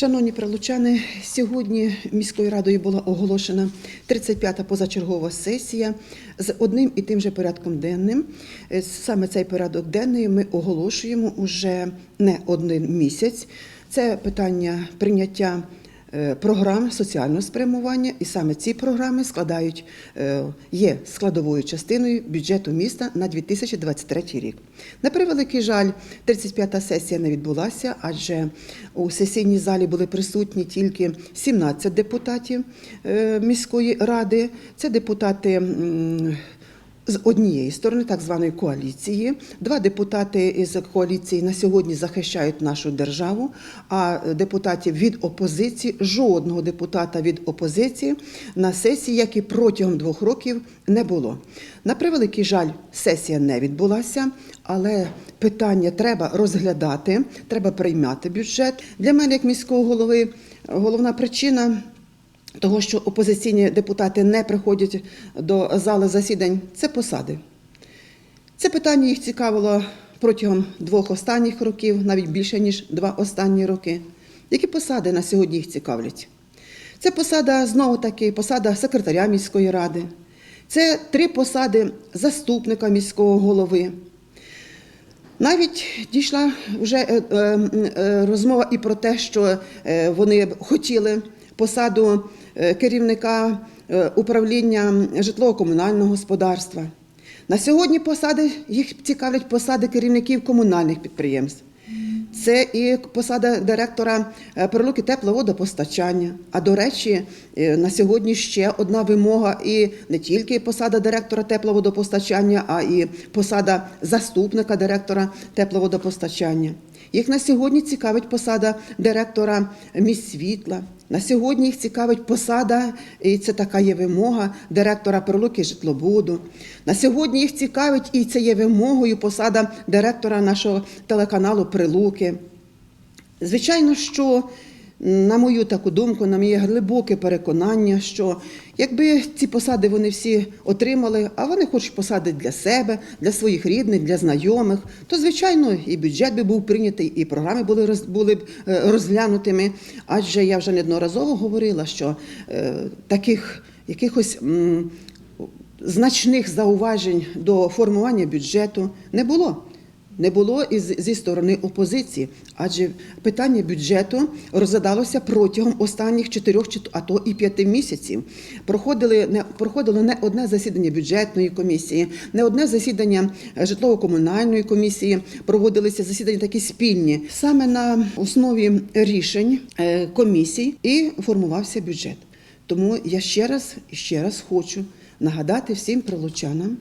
Шановні прилучани, сьогодні міською радою була оголошена 35-та позачергова сесія з одним і тим же порядком денним. Е, Саме цей порядок денний ми оголошуємо уже не один місяць. Це питання прийняття програм соціального спрямування, і саме ці програми складають е, є складовою частиною бюджету міста на 2023 рік. На превеликий жаль, 35-та сесія не відбулася, адже у сесійній залі були присутні тільки 17 депутатів е, міської ради. Це депутати. З однієї сторони, так званої коаліції, два депутати із коаліції на сьогодні захищають нашу державу. А депутатів від опозиції, жодного депутата від опозиції на сесії, як і протягом двох років, не було. На превеликий жаль, сесія не відбулася, але питання треба розглядати, треба приймати бюджет. Для мене, як міського голови, головна причина. Того, що опозиційні депутати не приходять до зали засідань, це посади. Це питання їх цікавило протягом двох останніх років, навіть більше ніж два останні роки. Які посади на сьогодні їх цікавлять? Це посада знову таки посада секретаря міської ради. Це три посади заступника міського голови. Навіть дійшла вже е, е, е, розмова і про те, що вони хотіли посаду керівника е, управління житлово-комунального господарства. На сьогодні посади їх цікавлять посади керівників комунальних підприємств. Це і посада директора е, прилуки тепловодопостачання. А до речі, е, на сьогодні ще одна вимога, і не тільки посада директора тепловодопостачання, а і посада заступника директора тепловодопостачання. Їх на сьогодні цікавить посада директора міст світла. На сьогодні їх цікавить посада, і це така є вимога директора прилуки житлобуду. На сьогодні їх цікавить, і це є вимогою посада директора нашого телеканалу Прилуки. Звичайно, що на мою таку думку, на моє глибоке переконання, що якби ці посади вони всі отримали, а вони хочуть посади для себе, для своїх рідних, для знайомих, то звичайно і бюджет би був прийнятий, і програми були були б е, розглянутими. Адже я вже неодноразово говорила, що е, таких якихось. Значних зауважень до формування бюджету не було. Не було і зі сторони опозиції, адже питання бюджету розглядалося протягом останніх чотирьох а то і п'яти місяців. Проходили не проходило не одне засідання бюджетної комісії, не одне засідання е, житлово-комунальної комісії. Проводилися засідання такі спільні саме на основі рішень е, комісій і формувався бюджет. Тому я ще раз і ще раз хочу нагадати всім прилучанам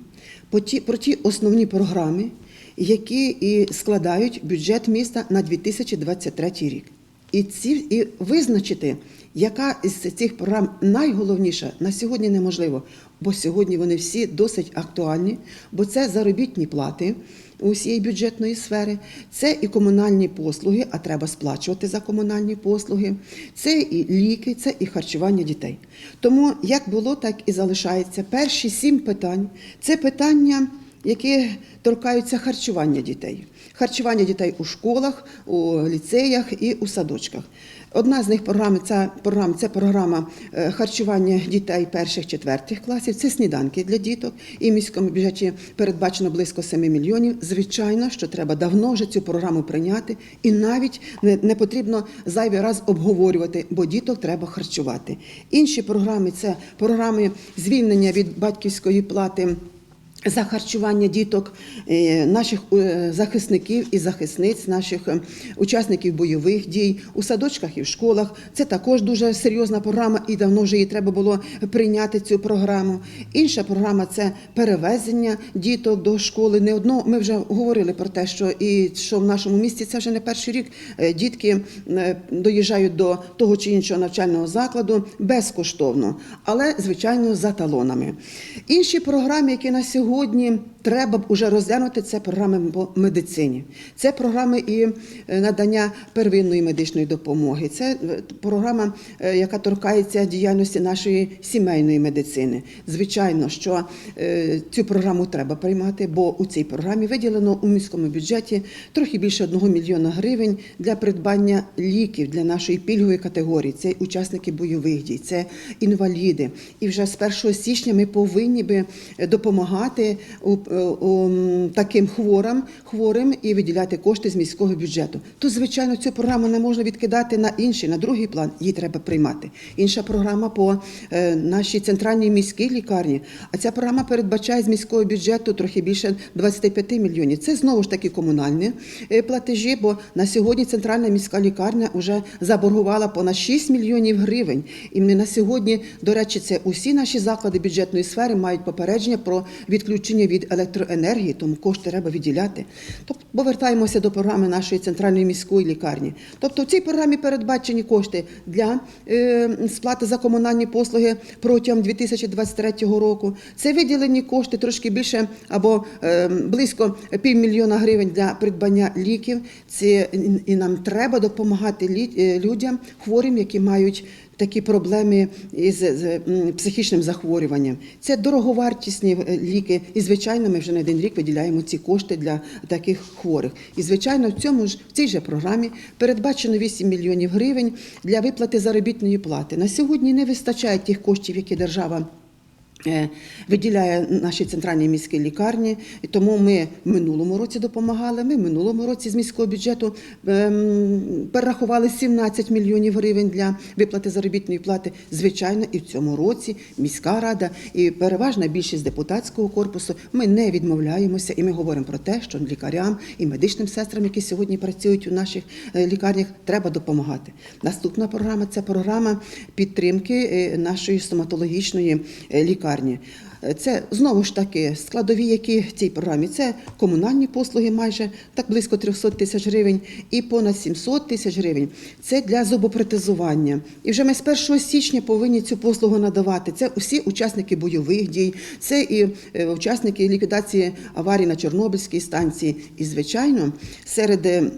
по ті- про ті основні програми, які і складають бюджет міста на 2023 рік. І ці і визначити, яка із цих програм найголовніша на сьогодні неможливо, бо сьогодні вони всі досить актуальні, бо це заробітні плати усієї бюджетної сфери, це і комунальні послуги, а треба сплачувати за комунальні послуги, це і ліки, це і харчування дітей. Тому як було, так і залишається. Перші сім питань це питання які торкаються харчування дітей. Харчування дітей у школах, у ліцеях і у садочках. Одна з них програм це програма, це програма харчування дітей перших четвертих класів. Це сніданки для діток. І в міському бюджеті передбачено близько 7 мільйонів. Звичайно, що треба давно вже цю програму прийняти, і навіть не потрібно зайвий раз обговорювати, бо діток треба харчувати. Інші програми це програми звільнення від батьківської плати. За харчування діток е, наших е, захисників і захисниць, наших е, учасників бойових дій у садочках і в школах. Це також дуже серйозна програма, і давно вже її треба було прийняти цю програму. Інша програма це перевезення діток до школи. Не одно ми вже говорили про те, що і що в нашому місті це вже не перший рік. Дітки доїжджають до того чи іншого навчального закладу безкоштовно, але звичайно за талонами. Інші програми, які на сьогодні сьогодні треба б уже розглянути це програми по медицині. Це програми і е, надання первинної медичної допомоги. Це е, програма, е, яка торкається діяльності нашої сімейної медицини. Звичайно, що цю програму треба приймати, бо у цій програмі виділено у міському бюджеті трохи більше 1 мільйона гривень для придбання ліків для нашої пільгової категорії. Це учасники бойових дій, це інваліди. І вже з 1 січня ми повинні би допомагати у, таким хворим, хворим і виділяти кошти з міського бюджету. То, звичайно, цю програму не можна відкидати на інший, на другий план. Її треба приймати. Інша програма по е, нашій центральній міській лікарні. А ця програма передбачає з міського бюджету трохи більше 25 мільйонів. Це знову ж таки комунальні е, платежі, бо на сьогодні центральна міська лікарня вже заборгувала понад 6 мільйонів гривень. І ми на сьогодні, до речі, це усі наші заклади бюджетної сфери мають попередження про відключення від електроенергії, тому кошти треба виділяти. Тобто повертаємося до програми нашої центральної міської лікарні. Тобто в цій програмі передбачені кошти для е, сплати за комунальні послуги протягом 2023 року. Це виділені кошти трошки більше або е, близько півмільйона гривень для придбання ліків. Це і- і нам треба допомагати е, людям хворим, які мають такі проблеми із психічним захворюванням. Це дороговартісні е, ліки. І звичайно, ми вже не один рік виділяємо ці кошти для таких хворих. І звичайно, в цьому ж в цій же програмі передбачено 8 мільйонів гривень для виплати заробітної плати. На сьогодні не вистачає тих коштів, які держава. Е, Виділяє нашій центральній міській лікарні, тому ми в минулому році допомагали. Ми в минулому році з міського бюджету ем, перерахували 17 мільйонів гривень для виплати заробітної плати. Звичайно, і в цьому році міська рада і переважна більшість депутатського корпусу. Ми не відмовляємося, і ми говоримо про те, що лікарям і медичним сестрам, які сьогодні працюють у наших е, лікарнях, треба допомагати. Наступна програма це програма підтримки е, нашої стоматологічної е, лікарні. Це знову ж таки складові, які в цій програмі. Це комунальні послуги, майже так близько 300 тисяч гривень, і понад 700 тисяч гривень. Це для зубопротезування. І вже ми з 1 січня повинні цю послугу надавати. Це усі учасники бойових дій, це і е, учасники ліквідації аварії на Чорнобильській станції. І, звичайно, серед е,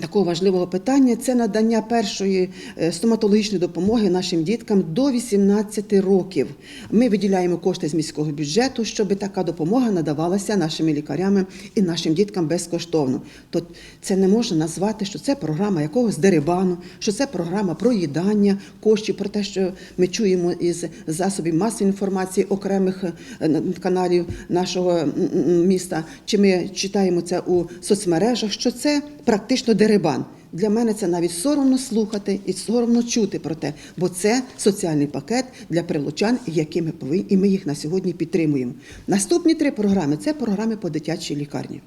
Такого важливого питання це надання першої е, стоматологічної допомоги нашим діткам до 18 років. Ми виділяємо кошти з міського бюджету, щоб така допомога надавалася нашими лікарями і нашим діткам безкоштовно. То це не можна назвати, що це програма якогось дерибану, що це програма проїдання коштів, про те, що ми чуємо із засобів масової інформації окремих е, каналів нашого міста, чи ми читаємо це у соцмережах, що це практично дерибан. Для мене це навіть соромно слухати і соромно чути про те, бо це соціальний пакет для прилучан, які ми повинні, і ми їх на сьогодні підтримуємо. Наступні три програми це програми по дитячій лікарні.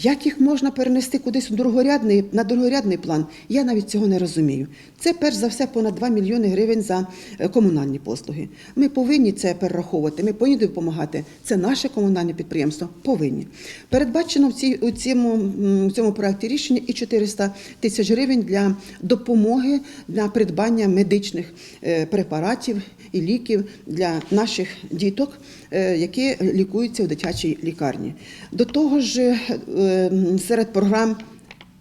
Як їх можна перенести кудись у другорядний, на другорядний план, я навіть цього не розумію. Це перш за все понад 2 мільйони гривень за е, комунальні послуги. Ми повинні це перераховувати, ми повинні допомагати. Це наше комунальне підприємство. Повинні. Передбачено в, цій, у цьому, в цьому проєкті рішення і 400 тисяч гривень для допомоги для придбання медичних е, препаратів і ліків для наших діток, е, які лікуються у дитячій лікарні. До того ж, серед програм.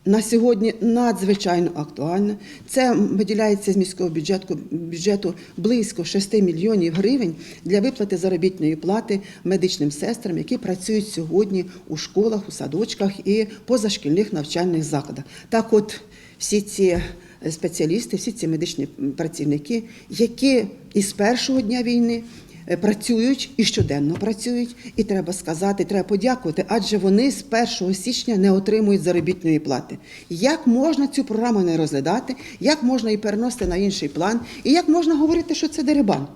На сьогодні надзвичайно актуальна. Це виділяється з міського бюджету, бюджету близько 6 мільйонів гривень для виплати заробітної плати медичним сестрам, які працюють сьогодні у школах, у садочках і позашкільних навчальних закладах. Так, от всі ці спеціалісти, всі ці медичні працівники, які із першого дня війни е, працюють і щоденно працюють, і треба сказати, треба подякувати, адже вони з 1 січня не отримують заробітної плати. Як можна цю програму не розглядати, як можна її переносити на інший план, і як можна говорити, що це дерибан?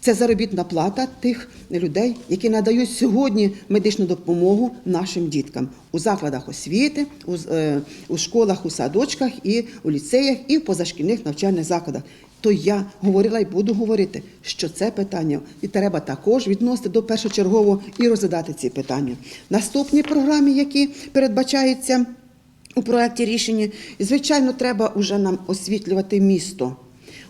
Це заробітна плата тих людей, які надають сьогодні медичну допомогу нашим діткам у закладах освіти, у, е, у школах, у садочках, і у ліцеях, і в позашкільних навчальних закладах. То я говорила і буду говорити, що це питання і треба також відносити до першочергового і розглядати ці питання. Наступні програми, які передбачаються у проєкті рішення, звичайно, треба вже нам освітлювати місто.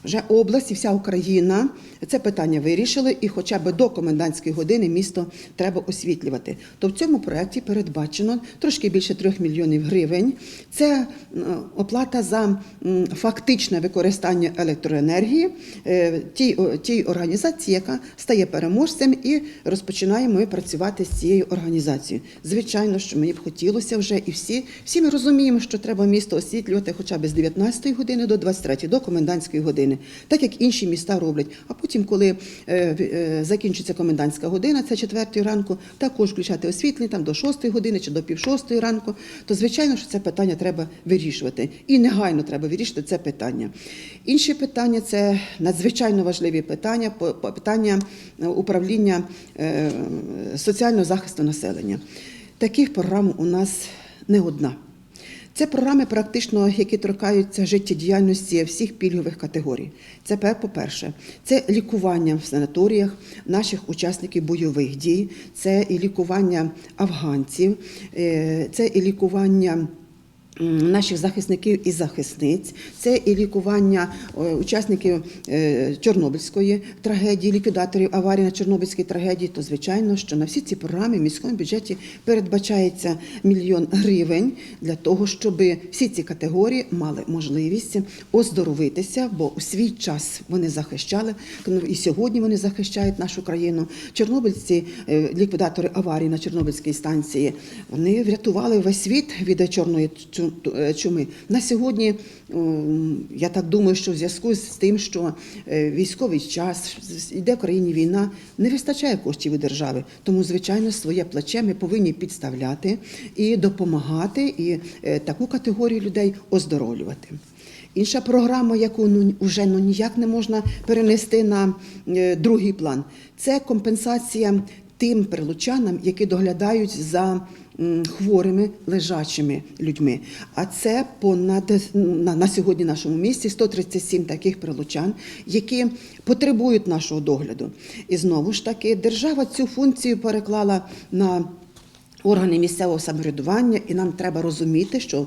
Вже область і вся Україна це питання вирішили, і хоча б до комендантської години місто треба освітлювати. То в цьому проєкті передбачено трошки більше трьох мільйонів гривень. Це оплата за фактичне використання електроенергії е, тій, тій організації, яка стає переможцем, і розпочинаємо ми працювати з цією організацією. Звичайно, що мені б хотілося вже і всі, всі ми розуміємо, що треба місто освітлювати хоча б з 19 години до 23, до комендантської години, так як інші міста роблять. А потім, коли е, е, закінчиться комендантська година, це 4 ранку, також включати освітлення там до 6 години чи до пів 6 ранку, то звичайно, що це питання треба вирішувати. І негайно треба вирішити це питання. Інші питання це надзвичайно важливі питання, питання е, управління соціального захисту населення. Таких програм у нас не одна. Це програми, практично, які торкаються життєдіяльності всіх пільгових категорій. Це пе- по-перше, це лікування в санаторіях наших учасників бойових дій, це і лікування афганців, е, це і лікування. Наших захисників і захисниць, це і лікування е, учасників е, Чорнобильської трагедії, ліквідаторів аварії на Чорнобильській трагедії. То звичайно, що на всі ці програми в міському бюджеті передбачається мільйон гривень для того, щоб всі ці категорії мали можливість оздоровитися, бо у свій час вони захищали ну, і сьогодні вони захищають нашу країну. Чорнобильці, е, ліквідатори аварії на Чорнобильській станції, вони врятували весь світ від чорної чуми. На сьогодні я так думаю, що в зв'язку з тим, що е, військовий час йде в країні війна, не вистачає коштів від держави. Тому, звичайно, своє плече ми повинні підставляти і допомагати, і е, таку категорію людей оздоровлювати. Інша програма, яку ну вже ну ніяк не можна перенести на е, другий план, це компенсація тим прилучанам, які доглядають за хворими лежачими людьми. А це понад на, сьогодні нашому місті 137 таких прилучан, які потребують нашого догляду. І знову ж таки, держава цю функцію переклала на органи місцевого самоврядування, і нам треба розуміти, що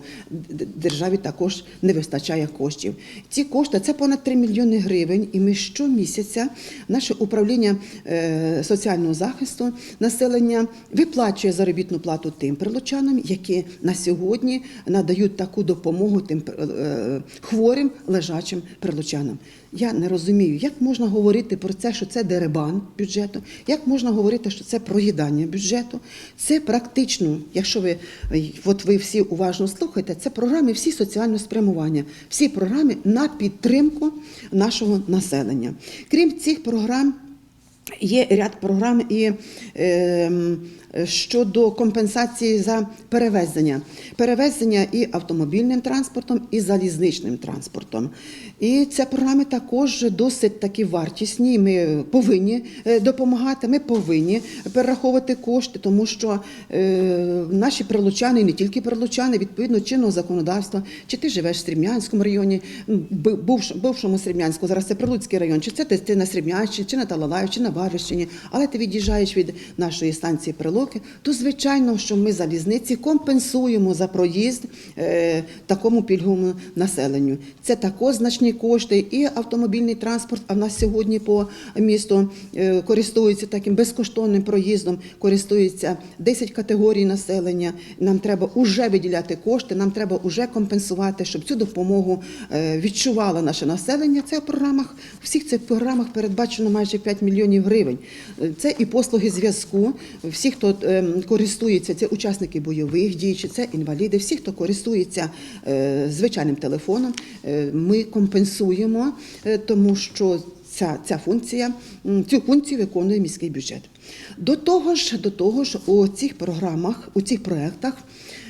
державі також не вистачає коштів. Ці кошти це понад 3 мільйони гривень, і ми щомісяця наше управління е, соціального захисту населення виплачує заробітну плату тим прилучанам, які на сьогодні надають таку допомогу тим е, хворим лежачим прилучанам. Я не розумію, як можна говорити про це, що це деребан бюджету, як можна говорити, що це проїдання бюджету. Це практично, якщо ви от ви всі уважно слухаєте, це програми всі соціального спрямування, всі програми на підтримку нашого населення. Крім цих програм. Є ряд програм і е, щодо компенсації за перевезення. Перевезення і автомобільним транспортом, і залізничним транспортом. І ці програми також досить такі вартісні. Ми повинні е, допомагати, ми повинні перераховувати кошти, тому що е, наші прилучани, і не тільки прилучани, відповідно чинного законодавства, чи ти живеш в Срібнянському районі, бу- бувшому Срібнянську, зараз це Прилуцький район, чи це ти, на Срібнянщині, чи на Талалаїв, чи на Варвищині, але ти від'їжджаєш від нашої станції Прилуки, то звичайно, що ми залізниці компенсуємо за проїзд е, такому пільговому населенню. Це також значні кошти, і автомобільний транспорт. А в нас сьогодні по місту е, користуються таким безкоштовним проїздом, користуються 10 категорій населення. Нам треба уже виділяти кошти, нам уже уже компенсувати, щоб цю допомогу е, відчувало наше населення. Це в програмах всіх цих програмах передбачено майже 5 мільйонів гривень. Це і послуги зв'язку. Всі, хто е, користується, це учасники бойових дій, чи це інваліди, всі, хто користується е, звичайним телефоном, е, ми компенсуємо, е, тому що ця, ця функція, цю функцію виконує міський бюджет. До того ж, до того ж, у цих програмах, у цих проєктах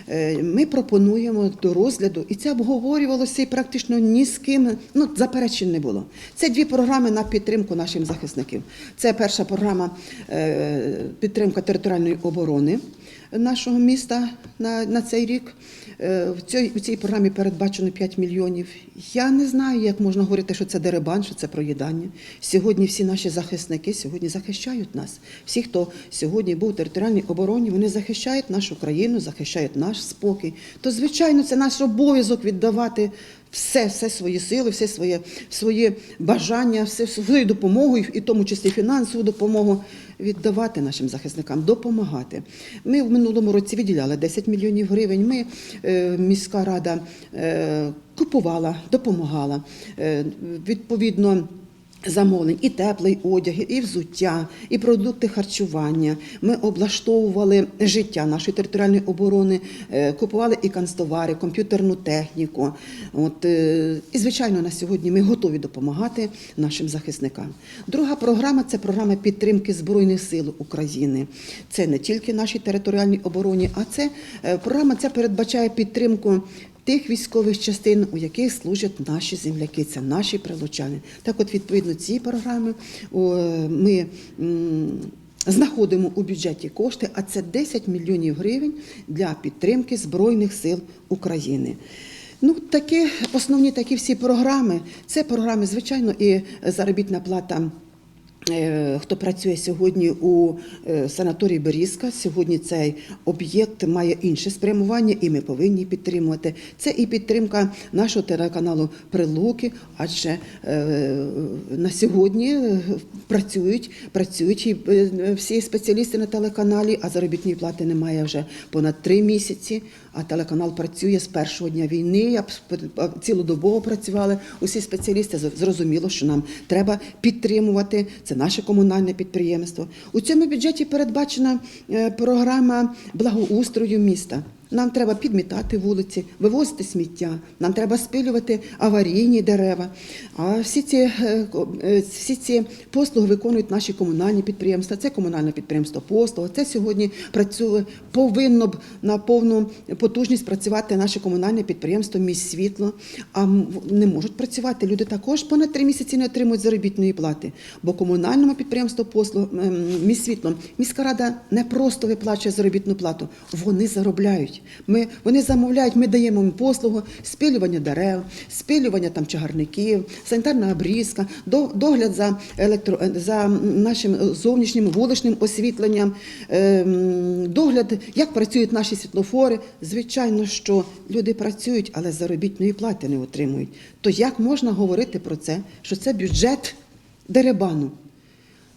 е, ми пропонуємо до розгляду, і це обговорювалося і практично ні з ким ну, заперечень не було. Це дві програми на підтримку нашим захисників. Це перша програма е, підтримка територіальної оборони. нашого міста на, на цей рік. Е, В цій, в цій програмі передбачено 5 мільйонів. Я не знаю, як можна говорити, що це деребан, що це проїдання. Сьогодні всі наші захисники сьогодні захищають нас. Всі, хто сьогодні був у територіальній обороні, вони захищають нашу країну, захищають наш спокій. То, звичайно, це наш обов'язок віддавати все, все свої сили, все своє, своє бажання, все свою допомогу, і в тому числі фінансову допомогу віддавати нашим захисникам, допомагати. Ми в минулому році виділяли 10 мільйонів гривень. Ми, е, міська рада, е, купувала, допомагала. Е, відповідно. Замовлень і теплий одяг, і взуття, і продукти харчування. Ми облаштовували життя нашої територіальної оборони, е, купували і канцтовари, комп'ютерну техніку. От, е, і, звичайно, на сьогодні ми готові допомагати нашим захисникам. Друга програма це програма підтримки Збройних сил України. Це не тільки нашій територіальній обороні, а це е, програма ця передбачає підтримку тих військових частин, у яких служать наші земляки, це наші прилучани. Так, от, відповідно, ці програми ми. Знаходимо у бюджеті кошти, а це 10 мільйонів гривень для підтримки Збройних сил України. Ну, такі основні такі всі програми. Це програми, звичайно, і заробітна плата Хто працює сьогодні у е, санаторії Берізка, сьогодні цей об'єкт має інше спрямування, і ми повинні підтримувати. Це і підтримка нашого телеканалу Прилуки, адже е, на сьогодні е, працюють, працюють е, всі спеціалісти на телеканалі, а заробітної плати немає вже понад три місяці. А телеканал працює з першого дня війни. Я цілодобово працювали усі спеціалісти. Зрозуміло, що нам треба підтримувати. Це наше комунальне підприємство. У цьому бюджеті передбачена е, програма благоустрою міста. Нам треба підмітати вулиці, вивозити сміття, нам треба спилювати аварійні дерева. А всі ці, е, е, всі ці послуги виконують наші комунальні підприємства. Це комунальне підприємство послуга. Це сьогодні працює, повинно б на повну потужність працювати наше комунальне підприємство Місь світло. А не можуть працювати. Люди також понад три місяці не отримують заробітної плати. Бо комунальному підприємству послуг Місь світло міська рада не просто виплачує заробітну плату, вони заробляють. Ми, вони замовляють, ми даємо їм послугу спилювання дерев, спилювання там чагарників, санітарна обрізка, до- догляд за електро за нашим зовнішнім вуличним освітленням, ем, догляд, як працюють наші світлофори. Звичайно, що люди працюють, але заробітної плати не отримують. То як можна говорити про це, що це бюджет деребану?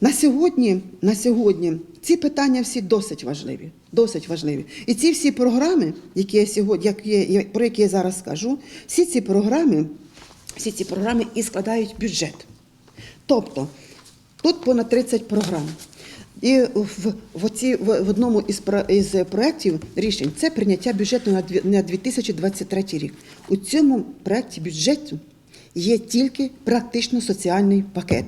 На сьогодні, на сьогодні ці питання всі досить важливі. Досить важливі. І ці всі програми, які я сьогодні, як є, про які я зараз скажу, всі ці програми, всі ці програми і складають бюджет. Тобто тут понад 30 програм. І в, в, оці, в, одному із, із проєктів рішень це прийняття бюджету на на 2023 рік. У цьому проєкті бюджету є тільки практично соціальний пакет.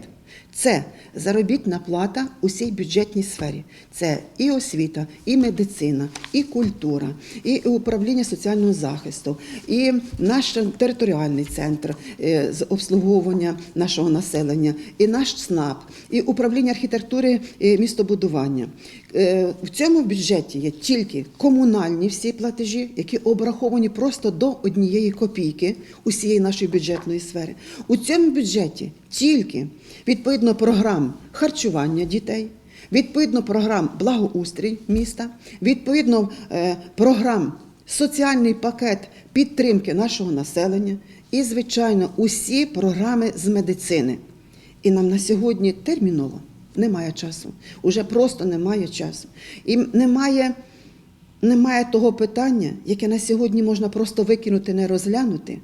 Це заробітна плата у всій бюджетній сфері. Це і освіта, і медицина, і культура, і управління соціального захисту, і наш територіальний центр е, з обслуговування нашого населення, і наш СНАП, і управління архітектури і містобудування. Е, В цьому бюджеті є тільки комунальні всі платежі, які обраховані просто до однієї копійки усієї нашої бюджетної сфери. У цьому бюджеті тільки відповідно програм харчування дітей, відповідно програм благоустрій міста, відповідно е, програм соціальний пакет підтримки нашого населення і, звичайно, усі програми з медицини. І нам на сьогодні терміново немає часу. Уже просто немає часу. І немає, немає того питання, яке на сьогодні можна просто викинути, не розглянути,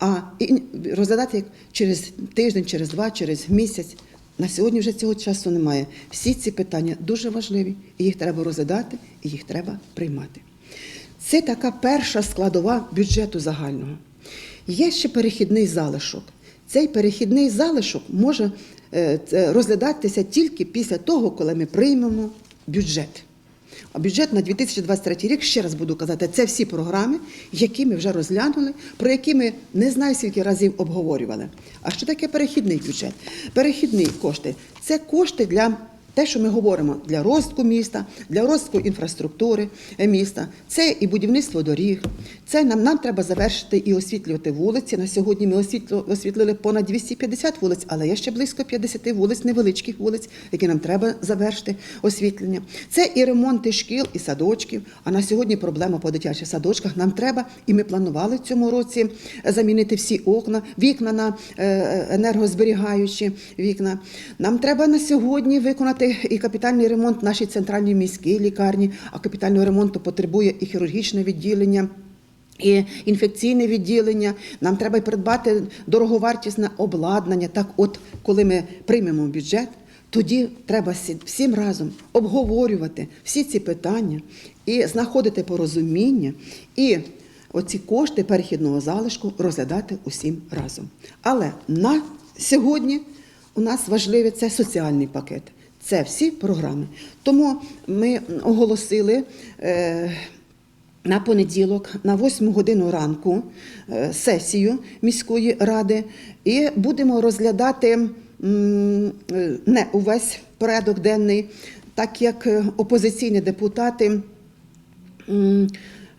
а і розглядати як через тиждень, через два, через місяць. На сьогодні вже цього часу немає. Всі ці питання дуже важливі, і їх треба розглядати, і їх треба приймати. Це така перша складова бюджету загального. Є ще перехідний залишок. Цей перехідний залишок може е, розглядатися тільки після того, коли ми приймемо бюджет. А бюджет на 2023 рік, ще раз буду казати, це всі програми, які ми вже розглянули, про які ми не знаю скільки разів обговорювали. А що таке перехідний бюджет? Перехідні кошти це кошти для те, що ми говоримо для розвитку міста, для розвитку інфраструктури е, міста, це і будівництво доріг. Це нам, нам треба завершити і освітлювати вулиці. На сьогодні ми освітлили понад 250 вулиць, але є ще близько 50 вулиць, невеличких вулиць, які нам треба завершити освітлення. Це і ремонти шкіл і садочків. А на сьогодні проблема по дитячих садочках. Нам треба, і ми планували в цьому році замінити всі окна, вікна на е, енергозберігаючі вікна. Нам треба на сьогодні виконати і капітальний ремонт нашій центральній міській лікарні, а капітального ремонту потребує і хірургічне відділення. І інфекційне відділення, нам треба придбати дороговартісне обладнання. Так, от коли ми приймемо бюджет, тоді треба всім разом обговорювати всі ці питання і знаходити порозуміння, і оці кошти перехідного залишку розглядати усім разом. Але на сьогодні у нас важливий це соціальний пакет. Це всі програми. Тому ми оголосили. Е, на понеділок, на 8 годину ранку, е, сесію міської ради, і будемо розглядати е, не увесь порядок денний, так як опозиційні депутати.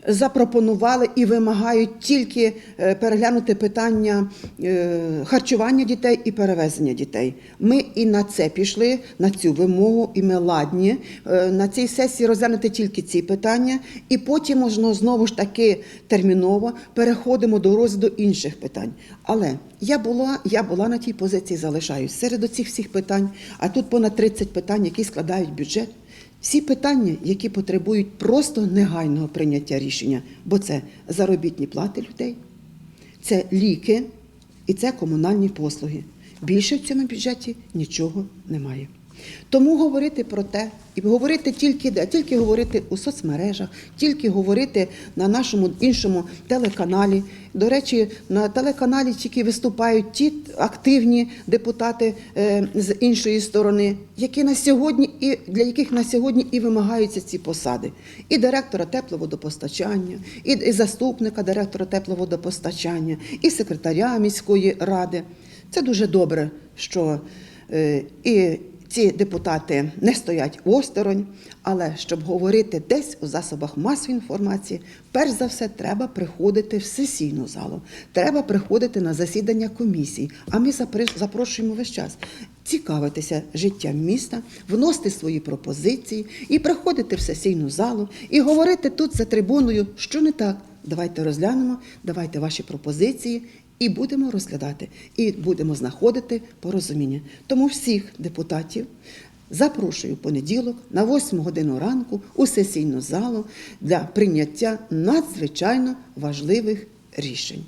Запропонували і вимагають тільки е, переглянути питання е, харчування дітей і перевезення дітей. Ми і на це пішли, на цю вимогу, і ми ладні е, на цій сесії розглянути тільки ці питання, і потім можна знову ж таки терміново переходимо до розгляду інших питань. Але я була, я була на тій позиції, залишаюсь серед оцих всіх питань, а тут понад 30 питань, які складають бюджет. Всі питання, які потребують просто негайного прийняття рішення, бо це заробітні плати людей, це ліки і це комунальні послуги. Більше в цьому бюджеті нічого немає. Тому говорити про те, і говорити тільки де, тільки говорити у соцмережах, тільки говорити на нашому іншому телеканалі. До речі, на телеканалі тільки виступають ті активні депутати е, з іншої сторони, які на сьогодні і для яких на сьогодні і вимагаються ці посади. І директора тепловодопостачання, і, заступника директора тепловодопостачання, і секретаря міської ради. Це дуже добре, що е, і ці депутати не стоять осторонь, але щоб говорити десь у засобах масової інформації, перш за все треба приходити в сесійну залу, треба приходити на засідання комісій. А ми запрошуємо весь час цікавитися життям міста, вносити свої пропозиції і приходити в сесійну залу і говорити тут за трибуною, що не так. Давайте розглянемо, давайте ваші пропозиції і будемо розглядати, і будемо знаходити порозуміння. Тому всіх депутатів запрошую в понеділок на 8 годину ранку у сесійну залу для прийняття надзвичайно важливих рішень.